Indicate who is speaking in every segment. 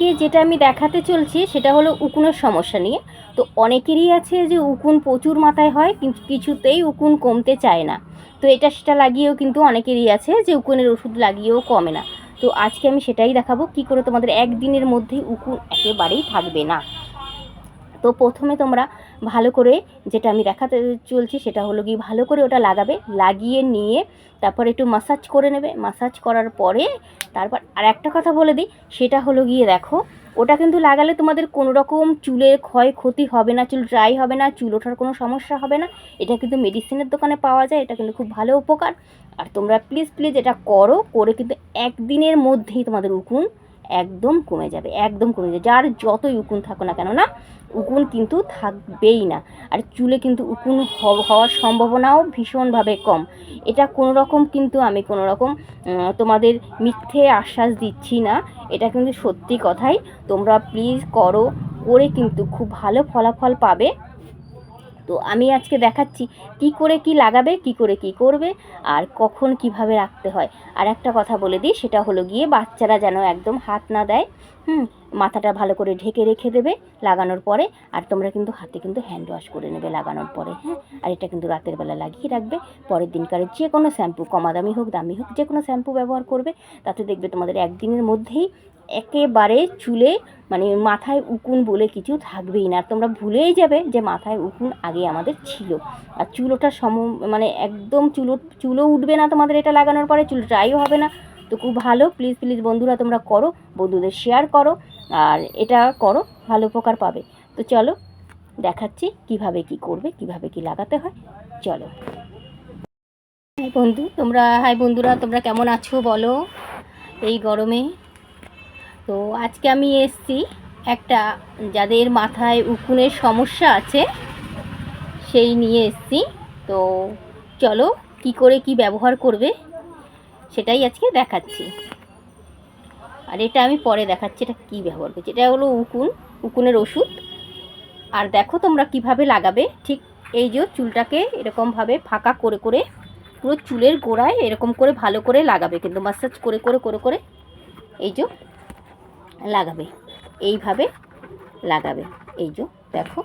Speaker 1: কে যেটা আমি দেখাতে চলছি সেটা হলো উকুনের সমস্যা নিয়ে। তো অনেকেরই আছে যে উকুন প্রচুর মাথায় হয়, কিন্তু কিছুতেই উকুন কমতে চায় না। তো এটা সেটা লাগিয়েও কিন্তু অনেকেরই আছে যে উকুনের ওষুধ লাগিয়েও কমে না। তো আজকে আমি সেটাই দেখাবো, কি করে তোমাদের একদিনের মধ্যেই উকুন একেবারেই থাকবে না। তো প্রথমে তোমরা ভালো করে যেটা আমি দেখাতে চলছি সেটা হলো কি ভালো করে ওটা লাগাবে, লাগিয়ে নিয়ে তারপর একটু মাসাজ করে নেবে। মাসাজ করার পরে তারপর আর একটা কথা বলে দিই, সেটা হলো গিয়ে দেখো, ওটা কিন্তু লাগালে তোমাদের কোনো রকম চুলের ক্ষয় ক্ষতি হবে না, চুল ড্রাই হবে না, চুল ওঠার কোনো সমস্যা হবে না। এটা কিন্তু মেডিসিনের দোকানে পাওয়া যায়, এটা কিন্তু খুব ভালো উপকার। আর তোমরা প্লিজ প্লিজ এটা করো, করে কিন্তু একদিনের মধ্যেই তোমাদের উকুন একদম কমে যাবে, একদম কমে যাবে। যার যতই উকুন থাকো না কেন না, উকুন কিন্তু থাকবেই না। আর চুলে কিন্তু উকুন হওয়ার সম্ভাবনাও ভীষণভাবে কম। এটা কোনো রকম কিন্তু আমি কোনো রকম তোমাদের মিথ্যে আশ্বাস দিচ্ছি না। এটা কিন্তু সত্যি কথাই। তোমরা প্লিজ করো, করে কিন্তু খুব ভালো ফলাফল পাবে। তো আমি আজকে দেখাচ্ছি কি করে কি লাগাবে, কি করে কি করবে আর কখন কীভাবে রাখতে হয়। আর একটা কথা বলে দিই, সেটা হলো গিয়ে বাচ্চারা যেন একদম হাত না দেয়, হুম, মাথাটা ভালো করে ঢেকে রেখে দেবে লাগানোর পরে, আর তোমরা কিন্তু হাতে কিন্তু হ্যান্ড ওয়াশ করে নেবে লাগানোর পরে হ্যাঁ আর এটা কিন্তু রাতের বেলা লাগিয়ে রাখবে। পরের দিনকার যে কোনো শ্যাম্পু কমা দামি হোক দামি হোক, যে কোনো শ্যাম্পু ব্যবহার করবে, তাতে দেখবে তোমাদের একদিনের মধ্যেই একেবারে চুলে মানে মাথায় উকুন বলে কিছু থাকবেই না। তোমরা ভুলেই যাবে যে মাথায় উকুন আগে আমাদের ছিল। আর চুল ওঠার সম মানে একদম চুলো চুলও উঠবে না তোমাদের এটা লাগানোর পরে, চুল ড্রাইও হবে না। তো খুব ভালো প্লিজ প্লিজ বন্ধুরা তোমরা করো, বন্ধুদের শেয়ার করো, আর এটা করো, ভালো উপকার পাবে। তো চলো, দেখাচ্ছি কীভাবে কি করবে, কীভাবে কি লাগাতে হয়। চলো। হাই বন্ধু, তোমরা হাই বন্ধুরা, তোমরা কেমন আছো বলো? এই গরমে। তো আজকে আমি এসছি একটা যাদের মাথায় উকুনের সমস্যা আছে, সেই নিয়ে এসছি। তো চলো কি করে কি ব্যবহার করবে, সেটাই আজকে দেখাচ্ছি। আর এটা আমি পরে দেখাচ্ছি, এটা কী ব্যবহার করছি। এটা হলো উকুন, উকুনের ওষুধ। আর দেখো তোমরা কীভাবে লাগাবে, ঠিক এই যে চুলটাকে এরকমভাবে ফাঁকা করে করে পুরো চুলের গোড়ায় এরকম করে ভালো করে লাগাবে, কিন্তু মাসাজ করে করে করে করে। এই যে লাগাবে। এইভাবে লাগাবে। এই যে, দেখো।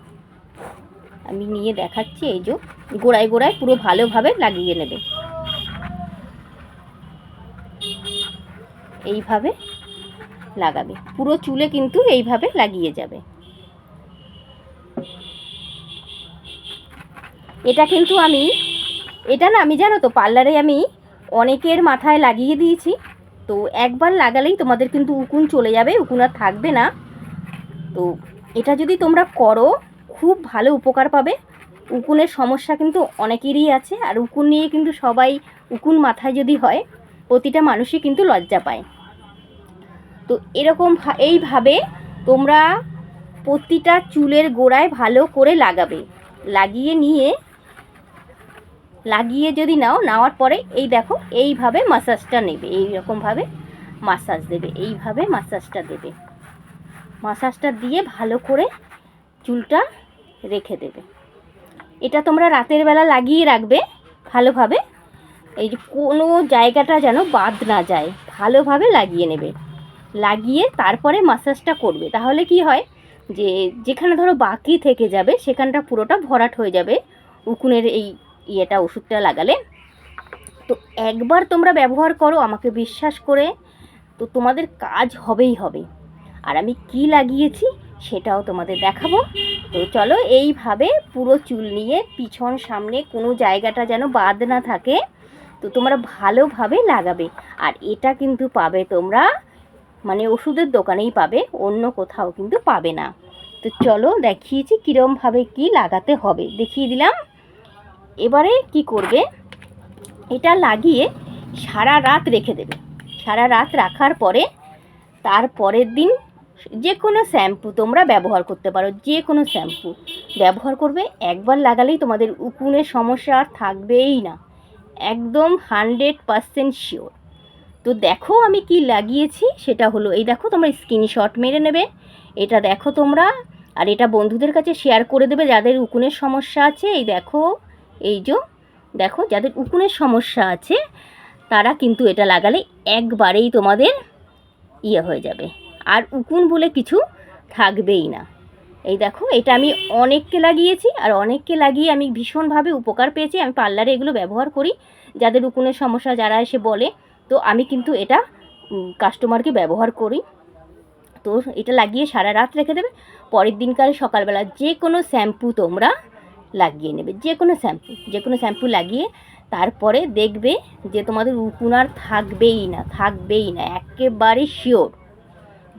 Speaker 1: আমি নিয়ে দেখাচ্ছি, এই যে, গোড়ায় গোড়ায় পুরো ভালোভাবে লাগিয়ে নেবে। এইভাবে লাগাবে। পুরো চুলে কিন্তু এইভাবে লাগিয়ে যাবে। এটা কিন্তু আমি, এটা না আমি জানো তো, পার্লারে আমি অনেকের মাথায় লাগিয়ে দিয়েছি। তো একবার লাগালেই তোমাদের কিন্তু উকুন চলে যাবে, উকুন আর থাকবে না। তো এটা যদি তোমরা করো, খুব ভালো উপকার পাবে। উকুনের সমস্যা কিন্তু অনেকেরই আছে, আর উকুন নিয়ে কিন্তু সবাই, উকুন মাথায় যদি হয়, প্রতিটা মানুষই কিন্তু লজ্জা পায়। তো এরকম এইভাবে তোমরা প্রতিটা চুলের গোড়ায় ভালো করে লাগাবে। লাগিয়ে নিয়ে লাগিয়ে যদি নাও, নেওয়ার পরে এই দেখো, এইভাবে মাসাজটা নেবে এই রকমভাবে মাসাজ দেবে, এইভাবে মাসাজটা দেবে। মাসাজটা দিয়ে ভালো করে চুলটা রেখে দেবে। এটা তোমরা রাতের বেলা লাগিয়ে রাখবে ভালোভাবে, এই যে কোনো জায়গাটা যেন বাদ না যায়, ভালোভাবে লাগিয়ে নেবে। লাগিয়ে তারপরে মাসাজটা করবে। তাহলে কি হয় যে, যেখানে ধরো বাকি থেকে যাবে, সেখানটা পুরোটা ভরাট হয়ে যাবে, উকুনের এই ইয়েটা, ওষুধটা লাগালে। তো একবার তোমরা ব্যবহার করো, আমাকে বিশ্বাস করে, তো তোমাদের কাজ হবেই হবে। আর আমি কি লাগিয়েছি, সেটাও তোমাদের দেখাবো। তো চলো, এইভাবে পুরো চুল নিয়ে পিছন সামনে কোনো জায়গাটা যেন বাদ না থাকে, তো তোমরা ভালোভাবে লাগাবে। আর এটা কিন্তু পাবে তোমরা মানে ওষুধের দোকানেই পাবে, অন্য কোথাও কিন্তু পাবে না। তো চলো, দেখিয়েছি কীরমভাবে কি লাগাতে হবে। দেখিয়ে দিলাম। এবারে কি করবে? এটা লাগিয়ে সারা রাত রেখে দেবে। সারা রাত রাখার পরে তার পরের দিন যে কোনো শ্যাম্পু তোমরা ব্যবহার করতে পারো যে কোনো শ্যাম্পু। ব্যবহার করবে, একবার লাগালেই তোমাদের উকুনের সমস্যা আর থাকবেই না। একদম হানড্রেড পারসেন্ট শিওর। তো দেখো আমি কি লাগিয়েছি, সেটা হলো, এই দেখো তোমরা স্ক্রিনশট মেরে নেবে। এটা দেখো তোমরা, আর এটা বন্ধুদের কাছে শেয়ার করে দেবে যাদের উকুনের সমস্যা আছে, এই দেখো। এই যে, দেখো, যাদের উকুনের সমস্যা আছে, তারা কিন্তু এটা লাগালে একবারেই তোমাদের ইয়ে হয়ে যাবে। আর উকুন বলে কিছু থাকবেই না। এই দেখো, এটা আমি অনেককে লাগিয়েছি, আর অনেককে লাগিয়ে আমি ভীষণভাবে উপকার পেয়েছি। আমি পার্লারে এগুলো ব্যবহার করি, যাদের উকুনের সমস্যা যারা এসে বলে, তো আমি কিন্তু এটা কাস্টমারকে ব্যবহার করি। তো এটা লাগিয়ে সারা রাত রেখে দেবে। পরের দিনকার সকালবেলা যে কোনো শ্যাম্পু তোমরা লাগিয়ে নেবে, যে কোনো শ্যাম্পু যে কোনো শ্যাম্পু লাগিয়ে তারপরে দেখবে যে তোমাদের উকুন আর থাকবেই না থাকবেই না, একেবারে শিওর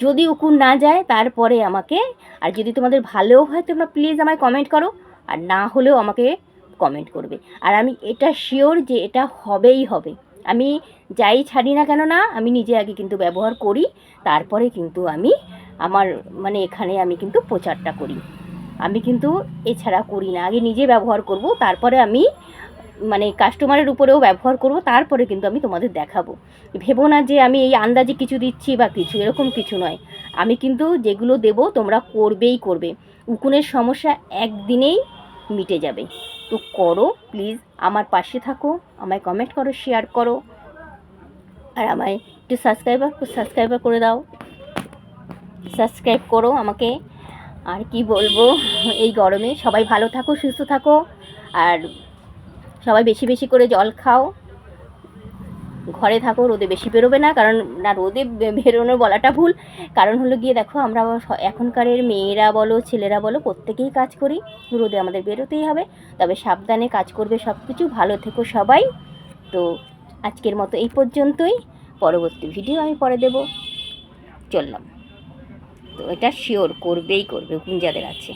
Speaker 1: যদি উকুন না যায় তারপরে আমাকে, আর যদি তোমাদের ভালোও হয় তোমরা প্লিজ আমায় কমেন্ট করো, আর না হলেও আমাকে কমেন্ট করবে। আর আমি এটা শিওর যে এটা হবেই হবে। আমি যাই ছাড়ি না কেন না, আমি নিজে আগে কিন্তু ব্যবহার করি, তারপরে কিন্তু আমি আমার মানে এখানে আমি কিন্তু প্রচারটা করি। আমি কিন্তু এছাড়া করি না। আগে নিজে ব্যবহার করব, তারপরে আমি মানে কাস্টমারের উপরেও ব্যবহার করব, তারপরে কিন্তু আমি তোমাদের দেখাবো। ভেবো না যে আমি এই আন্দাজে কিছু দিচ্ছি বা কিছু, এরকম কিছু নয়। আমি কিন্তু যেগুলো দেব তোমরা করবেই করবে। উকুনের সমস্যা একদিনেই মিটে যাবে। তো করো প্লিজ আমার পাশে থাকো, আমায় কমেন্ট করো শেয়ার করো। আর আমায় একটু সাবস্ক্রাইবার সাবস্ক্রাইবার করে দাও। সাবস্ক্রাইব করো আমাকে। আর কি বলব? এই গরমে সবাই ভালো থাকো, সুস্থ থাকো, আর সবাই বেশি বেশি করে জল খাও। ঘরে থাকো, রোদে বেশি বেরোবে না, কারণ না, রোদে বেরোনো বলাটা ভুল। কারণ হলো গিয়ে দেখো, আমরা এখনকারের মেয়েরা বলো, ছেলেরা বলো, প্রত্যেকেই কাজ করি, রোদে আমাদের বেরোতেই হবে। তবে সাবধানে কাজ করবে সব কিছু ভালো থেকো সবাই। তো আজকের মতো এই পর্যন্তই। পরবর্তী ভিডিও আমি পরে দেব। চললাম। তো এটা শিওর করবেই করবে গুঞ্জাদের আছে।